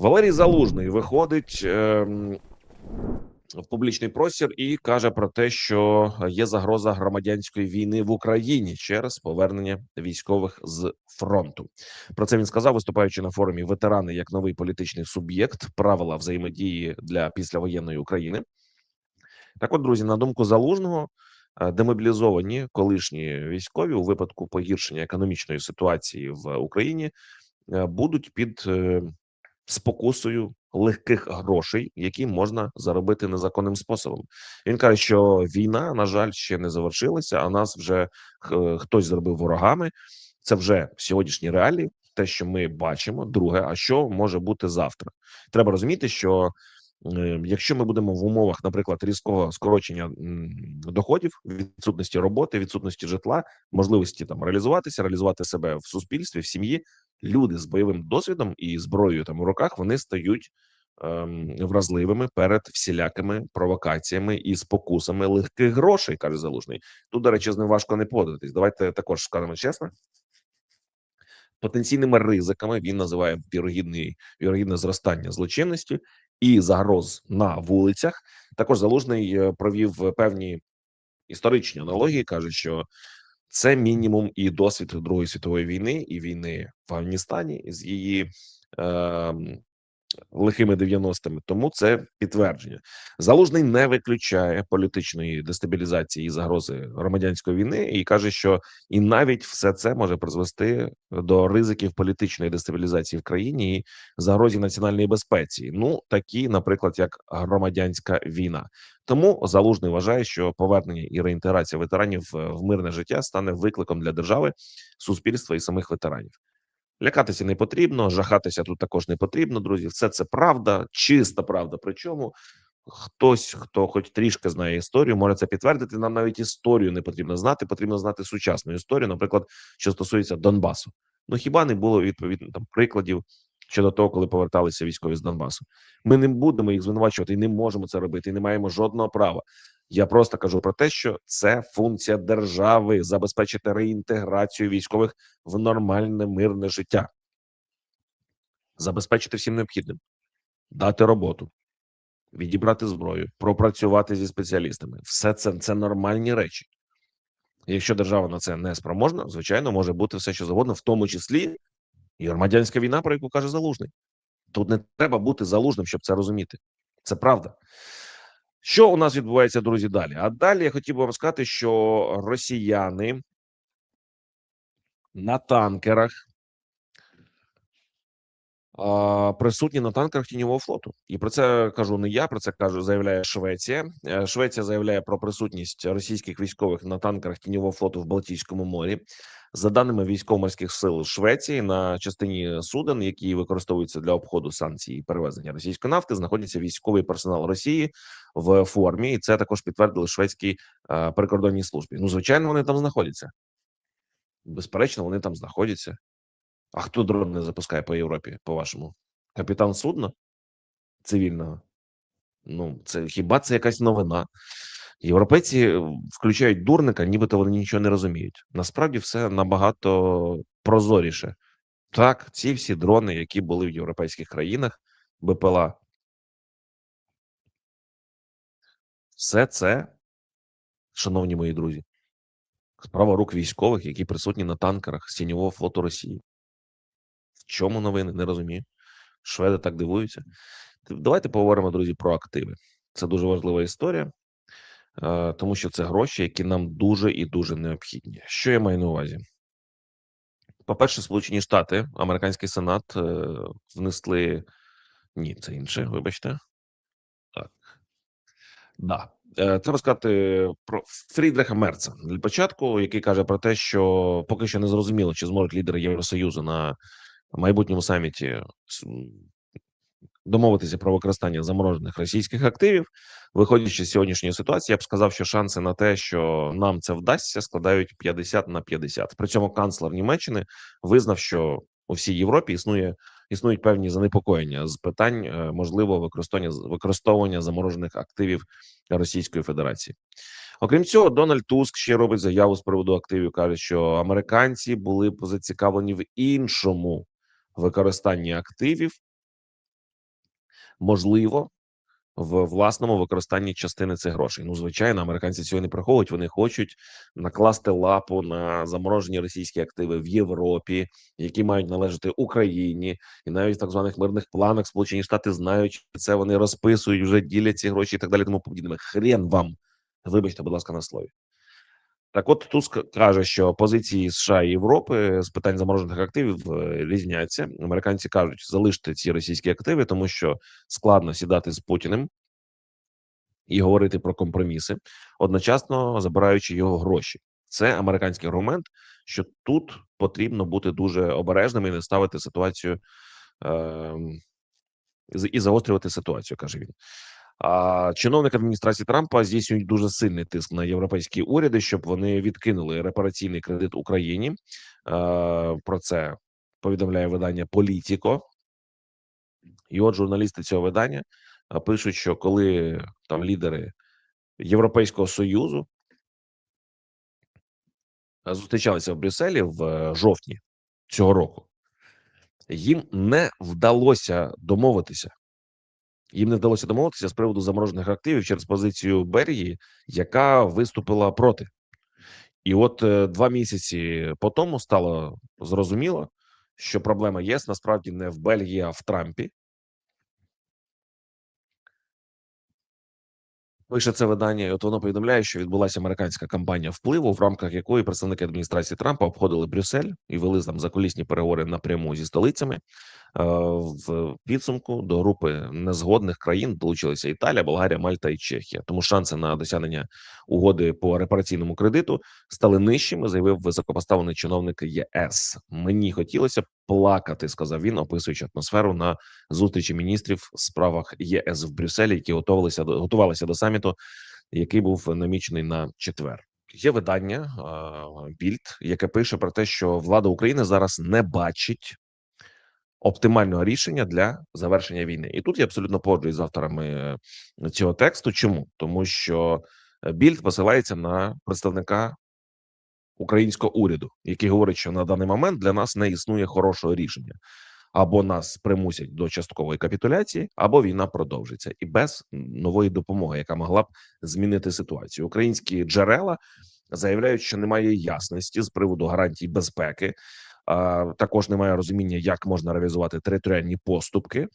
Валерій Залужний виходить ем, в публічний простір і каже про те, що є загроза громадянської війни в Україні через повернення військових з фронту. Про це він сказав, виступаючи на форумі ветерани як новий політичний суб'єкт, правила взаємодії для післявоєнної України. Так, от, друзі, на думку залужного, е, демобілізовані колишні військові у випадку погіршення економічної ситуації в Україні е, будуть під е, спокусою легких грошей, які можна заробити незаконним способом. Він каже, що війна, на жаль, ще не завершилася, а нас вже хтось зробив ворогами. Це вже сьогоднішні реалії, те, що ми бачимо. Друге, а що може бути завтра? Треба розуміти, що е, якщо ми будемо в умовах, наприклад, різкого скорочення доходів, відсутності роботи, відсутності житла, можливості там реалізуватися, реалізувати себе в суспільстві, в сім'ї, люди з бойовим досвідом і зброєю там у руках вони стають ем, вразливими перед всілякими провокаціями і спокусами легких грошей, каже залужний. Тут, до речі, з ним важко не погодитись. Давайте також скажемо чесно. Потенційними ризиками він називає вірогідне зростання злочинності і загроз на вулицях. Також залужний е, провів певні історичні аналогії. каже, що це мінімум і досвід Другої світової війни і війни в Афганістані з її е, лихими 90-ми. Тому це підтвердження. Залужний не виключає політичної дестабілізації і загрози громадянської війни, і каже, що і навіть все це може призвести до ризиків політичної дестабілізації в країні і загрозі національної безпеці. Ну такі, наприклад, як громадянська війна. Тому залужний вважає, що повернення і реінтеграція ветеранів в мирне життя стане викликом для держави, суспільства і самих ветеранів. Лякатися не потрібно, жахатися тут також не потрібно, друзі. Все це правда, чиста правда. Причому хтось, хто хоч трішки знає історію, може це підтвердити. Нам навіть історію не потрібно знати, потрібно знати сучасну історію, наприклад, що стосується Донбасу. Ну хіба не було відповідно там прикладів щодо того, коли поверталися військові з Донбасу? Ми не будемо їх звинувачувати і не можемо це робити, і не маємо жодного права. Я просто кажу про те, що це функція держави забезпечити реінтеграцію військових в нормальне мирне життя, забезпечити всім необхідним, дати роботу, відібрати зброю, пропрацювати зі спеціалістами. Все це це нормальні речі. Якщо держава на це не спроможна, звичайно, може бути все, що завгодно, в тому числі і громадянська війна, про яку каже залужний. Тут не треба бути залужним, щоб це розуміти. Це правда. Що у нас відбувається, друзі, далі? А далі я хотів би вам сказати, що росіяни на танкерах присутні на танкерах тіньового флоту. І про це кажу не я, про це кажу, заявляє Швеція. Е, Швеція заявляє про присутність російських військових на танкерах тіньового флоту в Балтійському морі. За даними військово-морських сил Швеції, на частині суден, які використовуються для обходу санкцій і перевезення російської нафти, знаходиться військовий персонал Росії в формі, і це також підтвердили шведській е, прикордонній службі. Ну, звичайно, вони там знаходяться. Безперечно, вони там знаходяться. А хто дрони запускає по Європі, по-вашому? Капітан судна цивільного? Ну, це хіба це якась новина? Європейці включають дурника, нібито вони нічого не розуміють. Насправді все набагато прозоріше. Так, ці всі дрони, які були в європейських країнах, БПЛА, все це, шановні мої друзі, справа рук військових, які присутні на танкерах з тіньового флоту Росії. Чому новини? Не розумію. Шведи так дивуються. Давайте поговоримо, друзі, про активи. Це дуже важлива історія, е, тому що це гроші, які нам дуже і дуже необхідні. Що я маю на увазі? По-перше, Сполучені Штати, американський сенат е, внесли. Ні, це інше, вибачте. Так. Да. Е, Треба сказати про Фрідриха Мерца для початку, який каже про те, що поки що не зрозуміло, чи зможуть лідери Євросоюзу на майбутньому саміті домовитися про використання заморожених російських активів. Виходячи з сьогоднішньої ситуації, я б сказав, що шанси на те, що нам це вдасться, складають 50 на 50. При цьому канцлер Німеччини визнав, що у всій Європі існує існують певні занепокоєння з питань е, можливого використання використовування заморожених активів Російської Федерації. Окрім цього, Дональд Туск ще робить заяву з приводу активів. каже, що американці були б зацікавлені в іншому використанні активів можливо в власному використанні частини цих грошей. Ну, звичайно, американці цього не приховують. Вони хочуть накласти лапу на заморожені російські активи в Європі, які мають належати Україні, і навіть в так званих мирних планах Сполучені Штати знають це. Вони розписують, вже ділять ці гроші і так далі. Тому подібне. Хрен вам, вибачте, будь ласка, на слові. Так, от Туск каже, що позиції США і Європи з питань заморожених активів е, різняться. Американці кажуть, залиште ці російські активи, тому що складно сідати з Путіним і говорити про компроміси, одночасно забираючи його гроші. Це американський аргумент, що тут потрібно бути дуже обережним і не ставити ситуацію е, і загострювати ситуацію, каже він. А чиновник адміністрації Трампа здійснюють дуже сильний тиск на європейські уряди, щоб вони відкинули репараційний кредит Україні. Про це повідомляє видання Політіко. І от журналісти цього видання пишуть, що коли там лідери Європейського союзу зустрічалися в Брюсселі в е, жовтні цього року, їм не вдалося домовитися їм не вдалося домовитися з приводу заморожених активів через позицію Берії, яка виступила проти. І от е, два місяці по тому стало зрозуміло, що проблема ЄС насправді не в Бельгії, а в Трампі. Пише це видання, і от воно повідомляє, що відбулася американська кампанія впливу, в рамках якої представники адміністрації Трампа обходили Брюссель і вели там закулісні переговори напряму зі столицями. Е, в підсумку до групи незгодних країн долучилися Італія, Болгарія, Мальта і Чехія. Тому шанси на досягнення угоди по репараційному кредиту стали нижчими. Заявив високопоставлений чиновник ЄС. Мені хотілося плакати, сказав він, описуючи атмосферу на зустрічі міністрів в справах ЄС в Брюсселі, які готувалися до готувалися до саміту, який був намічений на четвер. Є видання Більд, яке пише про те, що влада України зараз не бачить оптимального рішення для завершення війни. І тут я абсолютно погоджуюсь з авторами е, цього тексту. Чому тому, що е, більд посилається на представника українського уряду, який говорить, що на даний момент для нас не існує хорошого рішення. Або нас примусять до часткової капітуляції, або війна продовжиться, і без нової допомоги, яка могла б змінити ситуацію. Українські джерела заявляють, що немає ясності з приводу гарантій безпеки також немає розуміння, як можна реалізувати територіальні поступки.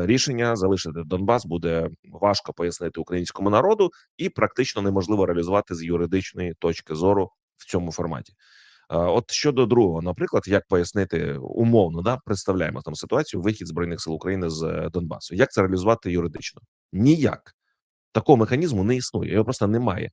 Рішення залишити Донбас буде важко пояснити українському народу, і практично неможливо реалізувати з юридичної точки зору в цьому форматі. От щодо другого, наприклад, як пояснити умовно, да представляємо там ситуацію вихід збройних сил України з е, Донбасу. Як це реалізувати юридично? Ніяк такого механізму не існує. Його просто немає.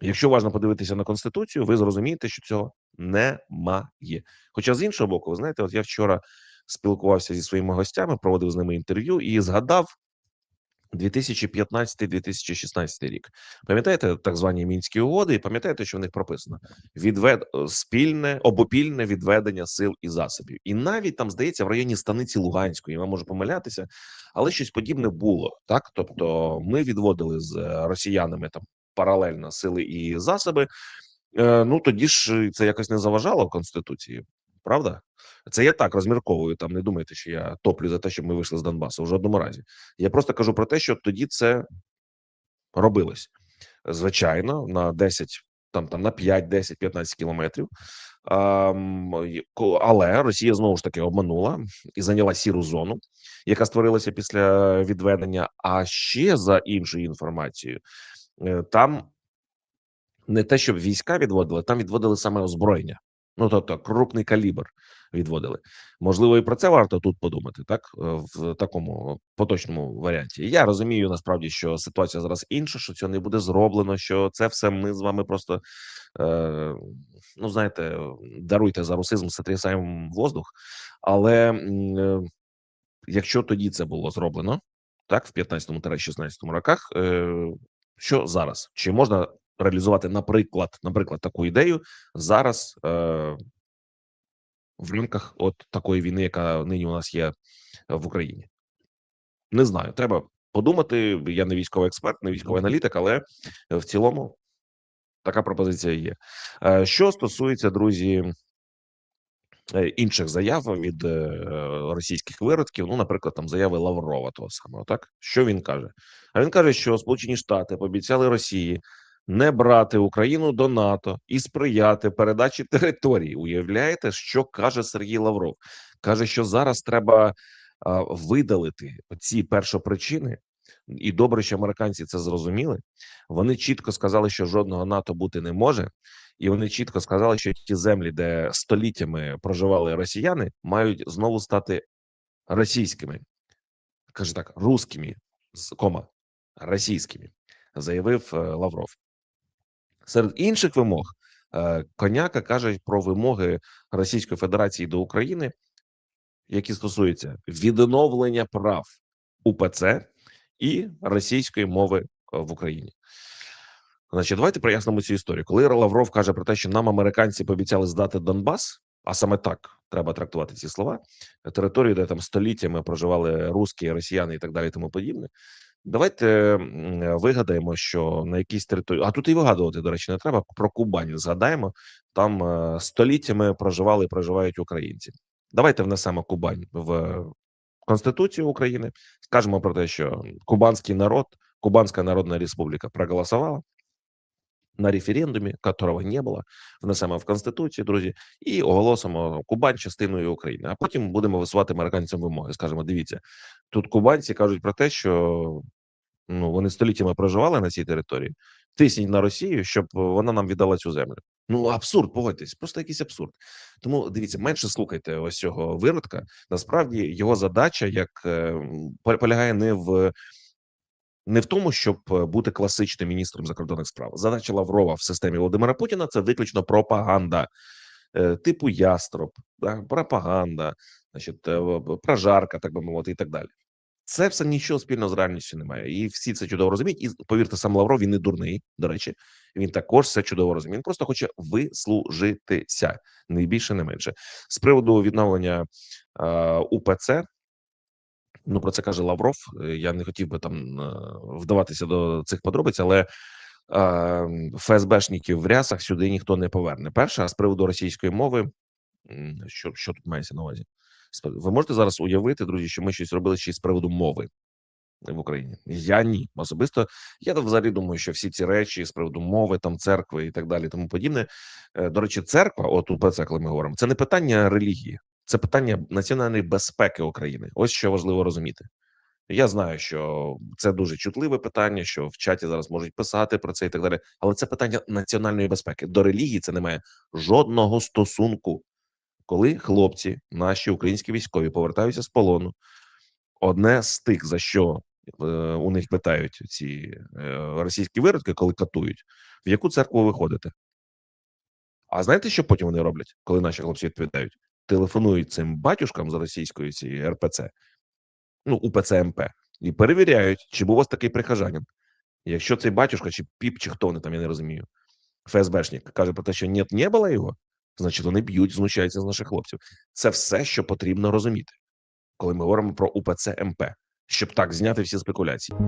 Якщо уважно подивитися на конституцію, ви зрозумієте, що цього немає. Хоча з іншого боку, ви знаєте, от я вчора спілкувався зі своїми гостями, проводив з ними інтерв'ю і згадав 2015-2016 рік. Пам'ятаєте так звані мінські угоди, і пам'ятаєте, що в них прописано відвед спільне обопільне відведення сил і засобів, і навіть там здається в районі станиці Луганської. Я можу помилятися, але щось подібне було так. Тобто, ми відводили з росіянами там паралельно сили і засоби. Е, ну тоді ж це якось не заважало конституції, правда? Це я так розмірковую. Там не думайте, що я топлю за те, щоб ми вийшли з Донбасу в жодному разі. Я просто кажу про те, що тоді це робилось звичайно на 10, там там на 5, 10, 15 кілометрів. Але Росія знову ж таки обманула і зайняла сіру зону, яка створилася після відведення. А ще за іншою інформацією, там не те, щоб війська відводили, там відводили саме озброєння. Ну тобто крупний калібр відводили. Можливо, і про це варто тут подумати, так е, в такому поточному варіанті. Я розумію насправді, що ситуація зараз інша, що цього не буде зроблено. Що це все ми з вами просто е, ну знаєте, даруйте за русизм, сотрясаємо воздух. Але е, якщо тоді це було зроблено, так в 15-16 роках, е, що зараз чи можна реалізувати, наприклад, наприклад, таку ідею зараз е, в рамках от такої війни, яка нині у нас є в Україні. Не знаю, треба подумати. Я не військовий експерт, не військовий аналітик, але в цілому така пропозиція є. Е, що стосується друзі інших заяв від е, російських виродків. Ну, наприклад, там заяви Лаврова, того самого, так що він каже? А він каже, що Сполучені Штати пообіцяли Росії не брати Україну до НАТО і сприяти передачі території. Уявляєте, що каже Сергій Лавров? каже, що зараз треба видалити ці першопричини. І добре, що американці це зрозуміли. Вони чітко сказали, що жодного НАТО бути не може, і вони чітко сказали, що ті землі, де століттями проживали росіяни, мають знову стати російськими. Каже так, русскими, кома російськими, заявив е, Лавров. Серед інших вимог е, коняка каже про вимоги Російської Федерації до України, які стосуються відновлення прав УПЦ і російської мови е, в Україні. Значить, давайте прояснимо цю історію. Коли Лавров каже про те, що нам американці пообіцяли здати Донбас, а саме так треба трактувати ці слова, територію, де там століттями проживали русські, росіяни і так далі, тому подібне. Давайте вигадаємо, що на якійсь території, а тут і вигадувати, до речі, не треба. Про Кубань згадаємо. Там е, століттями проживали і проживають українці. Давайте внесемо Кубань в Конституцію України. Скажемо про те, що кубанський народ, Кубанська Народна Республіка проголосувала на референдумі, которого не було. Внесемо в Конституцію, друзі, і оголосимо Кубань частиною України. А потім будемо висувати американцям вимоги. Скажемо, дивіться, тут кубанці кажуть про те, що ну вони століттями проживали на цій території. Тисніть на Росію, щоб вона нам віддала цю землю. Ну абсурд, погодьтесь, просто якийсь абсурд. Тому дивіться, менше слухайте ось цього виродка. Насправді його задача як е, полягає не в не в тому, щоб е, бути класичним міністром закордонних справ. Задача Лаврова в системі Володимира Путіна це виключно пропаганда, е, типу яструб, да, пропаганда, значить, прожарка, так би мовити, і так далі. Це все нічого спільного з реальністю немає, і всі це чудово розуміють. І повірте, сам Лавров він не дурний. До речі, він також все чудово розуміє. Він просто хоче вислужитися, не більше, не менше. З приводу відновлення е, УПЦ. Ну, про це каже Лавров. Е, Я не хотів би там е, вдаватися до цих подробиць, але е, ФСБшників в рясах сюди ніхто не поверне. Перше, а з приводу російської мови, що, що тут мається на увазі? Ви можете зараз уявити, друзі, що ми щось робили ще й з приводу мови в Україні? Я ні. Особисто я взагалі думаю, що всі ці речі з приводу мови, там церкви і так далі, тому подібне. Е, До речі, церква, от УПЦ, коли ми говоримо, це не питання релігії, це питання національної безпеки України. Ось що важливо розуміти. Я знаю, що це дуже чутливе питання, що в чаті зараз можуть писати про це і так далі. Але це питання національної безпеки. До релігії це не має жодного стосунку. Коли хлопці, наші українські військові, повертаються з полону, одне з тих, за що е, у них питають ці е, російські виродки, коли катують, в яку церкву ви ходите? А знаєте, що потім вони роблять, коли наші хлопці відповідають? Телефонують цим батюшкам з російської цієї РПЦ, ну УПЦ МП, і перевіряють, чи був у вас такий прихожанин. Якщо цей батюшка, чи піп, чи хто вони там, я не розумію. ФСБшник каже про те, що ні, не було його, значить вони б'ють, знущаються з наших хлопців. Це все, що потрібно розуміти, коли ми говоримо про УПЦ МП, щоб так зняти всі спекуляції.